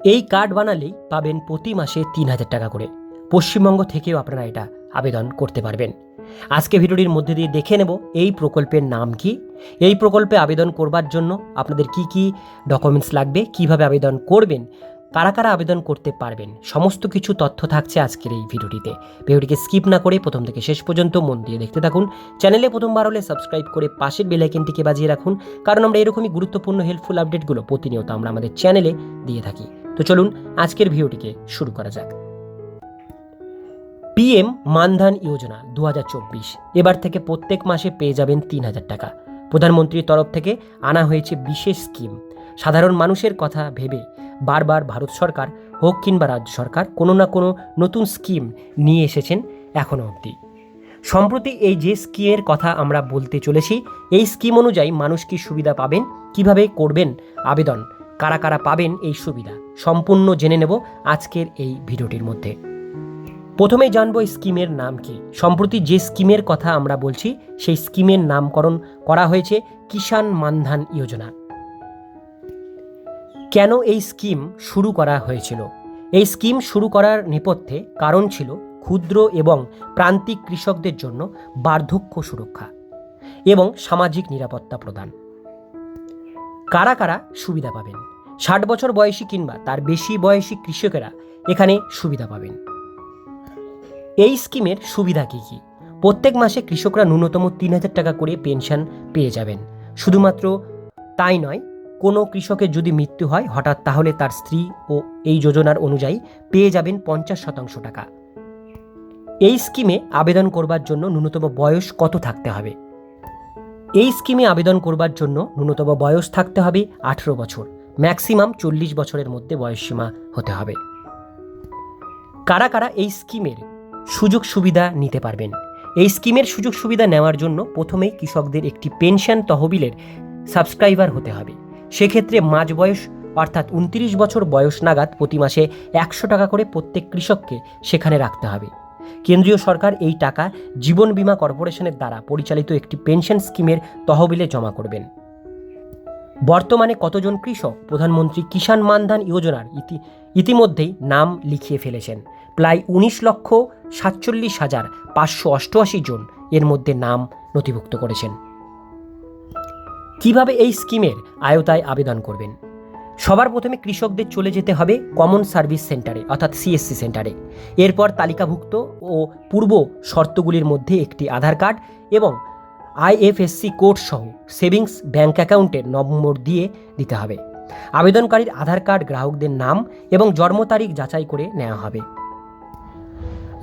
এই কার্ড বানালেই পাবেন প্রতি মাসে তিন হাজার টাকা করে। পশ্চিমবঙ্গ থেকেও আপনারা এটা আবেদন করতে পারবেন। আজকে ভিডিওটির মধ্যে দিয়ে দেখে নেব এই প্রকল্পের নাম কি। এই প্রকল্পে আবেদন করবার জন্য আপনাদের কি কি ডকুমেন্টস লাগবে, কীভাবে আবেদন করবেন, কারা কারা আবেদন করতে পারবেন, সমস্ত কিছু তথ্য থাকছে আজকের এই ভিডিওটিতে। ভিডিওটিকে স্কিপ না করে প্রথম থেকে শেষ পর্যন্ত মন দিয়ে দেখতে থাকুন। চ্যানেলে প্রথমবার হলে সাবস্ক্রাইব করে পাশের বেলাইকেনটিকে বাজিয়ে রাখুন। কারণ আমরা এরকমই গুরুত্বপূর্ণ হেল্পফুল আপডেটগুলো প্রতিনিয়ত আমরা আমাদের চ্যানেলে দিয়ে থাকি। তো চলুন আজকের ভিডিওটিকে শুরু করা যাক। পিএম মানধান যোজনা দু হাজার চব্বিশ, এবার থেকে প্রত্যেক মাসে পেয়ে যাবেন তিন হাজার টাকা। প্রধানমন্ত্রীর তরফ থেকে আনা হয়েছে বিশেষ স্কিম। সাধারণ মানুষের কথা ভেবে বারবার ভারত সরকার হোক কিংবা রাজ্য সরকার কোনো না কোনো নতুন স্কিম নিয়ে এসেছেন এখনও অবধি। সম্প্রতি এই যে স্কিমের কথা আমরা বলতে চলেছি, এই স্কিম অনুযায়ী মানুষ কি সুবিধা পাবেন, কীভাবে করবেন আবেদন কারা কারা পাবেন এই সুবিধা সম্পূর্ণ জেনে নেব আজকের এই ভিডিওটির মধ্যে। প্রথমেই জানব স্কিমের নাম কি। সম্প্রতি যে স্কিমের কথা আমরা বলছি, সেই স্কিমের নামকরণ করা হয়েছে কিষাণ মানধান যোজনা। কেন এই স্কিম শুরু করা হয়েছিল? এই স্কিম শুরু করার নেপথ্যে কারণ ছিল ক্ষুদ্র এবং প্রান্তিক কৃষকদের জন্য বার্ধক্য সুরক্ষা এবং সামাজিক নিরাপত্তা প্রদান। কারা কারা সুবিধা পাবেন? ষাট বছর বয়সী কিংবা তার বেশি বয়সী কৃষকেরা এখানে সুবিধা পাবেন। এই স্কিমের সুবিধা কী কী? প্রত্যেক মাসে কৃষকরা ন্যূনতম তিন হাজার টাকা করে পেনশন পেয়ে যাবেন। শুধুমাত্র তাই নয়, কোনো কৃষকের যদি মৃত্যু হয়, হঠাৎ তাহলে তার স্ত্রী ও এই যোজনার অনুযায়ী পেয়ে যাবেন পঞ্চাশ শতাংশ টাকা। এই স্কিমে আবেদন করবার জন্য ন্যূনতম বয়স কত থাকতে হবে? এই স্কিমে আবেদন করবার জন্য ন্যূনতম বয়স থাকতে হবে আঠেরো বছর। ম্যাক্সিমাম চল্লিশ বছরের মধ্যে বয়সসীমা হতে হবে। কারা কারা এই স্কিমের সুযোগ সুবিধা নিতে পারবেন? এই স্কিমের সুযোগ সুবিধা নেওয়ার জন্য প্রথমেই কৃষকদের একটি পেনশন তহবিলের সাবস্ক্রাইবার হতে হবে। সেক্ষেত্রে মাঝ বয়স অর্থাৎ উনত্রিশ বছর বয়স নাগাদ প্রতি মাসে একশো টাকা করে প্রত্যেক কৃষককে সেখানে রাখতে হবে। কেন্দ্রীয় সরকার এই টাকা জীবন বীমা কর্পোরেশনের দ্বারা পরিচালিত একটি পেনশন স্কিমের তহবিলে জমা করবেন। বর্তমানে কতজন কৃষক প্রধানমন্ত্রী কিষাণ মানধান যোজনার ইতি, ইতিমধ্যেই নাম লিখিয়ে ফেলেছেন। প্রায় উনিশ লক্ষ সাতচল্লিশ হাজার পাঁচশো অষ্টআশি জন এর মধ্যে নাম নথিভুক্ত করেছেন। কীভাবে এই স্কিমের আয়তায় আবেদন করবেন? সবার প্রথমে কৃষকদের চলে যেতে হবে কমন সার্ভিস সেন্টারে, অর্থাৎ সিএসসি সেন্টারে। এরপর তালিকাভুক্ত ও পূর্ব শর্তগুলির মধ্যে একটি আধার কার্ড এবং আইএফএসসি কোড সহ সেভিংস ব্যাঙ্ক অ্যাকাউন্টের নম্বর দিয়ে দিতে হবে। আবেদনকারীর আধার কার্ড, গ্রাহকদের নাম এবং জন্ম তারিখ যাচাই করে নেওয়া হবে।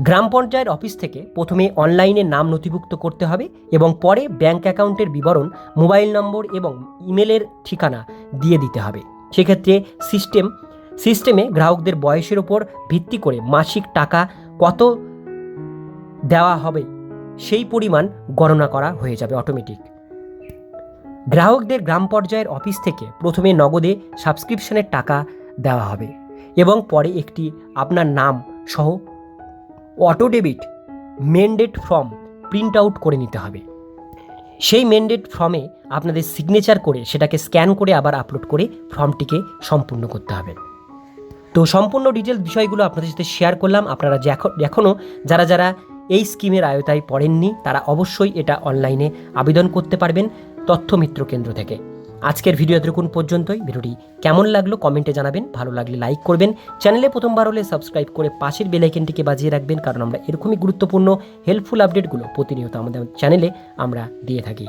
গ্রাম পঞ্চায়েত অফিস থেকে প্রথমে অনলাইনে নাম নথিভুক্ত করতে হবে এবং পরে ব্যাঙ্ক অ্যাকাউন্টের বিবরণ, মোবাইল নম্বর এবং ইমেলের ঠিকানা দিয়ে দিতে হবে। সেক্ষেত্রে সিস্টেম সিস্টেমে গ্রাহকদের বয়সের ওপর ভিত্তি করে মাসিক টাকা কত দেওয়া হবে, সেই পরিমাণ গণনা করা হয়ে যাবে অটোমেটিক গ্রাহকদের গ্রাম পর্যায়ের অফিস থেকে প্রথমে নগদে সাবস্ক্রিপশনের টাকা দেওয়া হবে এবং পরে একটি আপনার নাম সহ auto debit mandate form print out করে নিতে হবে। সেই মেন্ডেড ফর্মে আপনাদের সিগনেচার করে সেটাকে স্ক্যান করে আবার আপলোড করে ফর্মটিকে সম্পূর্ণ করতে হবে। তো সম্পূর্ণ ডিটেল বিষয়গুলো আপনাদের সাথে শেয়ার করলাম। আপনারা এখনও যারা যারা এই স্কিমের আয়তায় পড়েননি, তারা অবশ্যই এটা অনলাইনে আবেদন করতে পারবেন তথ্য মিত্র কেন্দ্র থেকে। আজকের ভিডিও এতটুকুন পর্যন্তই। ভিডিওটি কেমন লাগল কমেন্টে জানাবেন। ভালো লাগলে লাইক করবেন। চ্যানেলে প্রথমবার হলে সাবস্ক্রাইব করে পাশের বেলাইকেনটিকে বাজিয়ে রাখবেন, কারণ আমরা এরকমই গুরুত্বপূর্ণ হেল্পফুল আপডেটগুলো প্রতিনিয়ত আমাদের চ্যানেলে আমরা দিয়ে থাকি।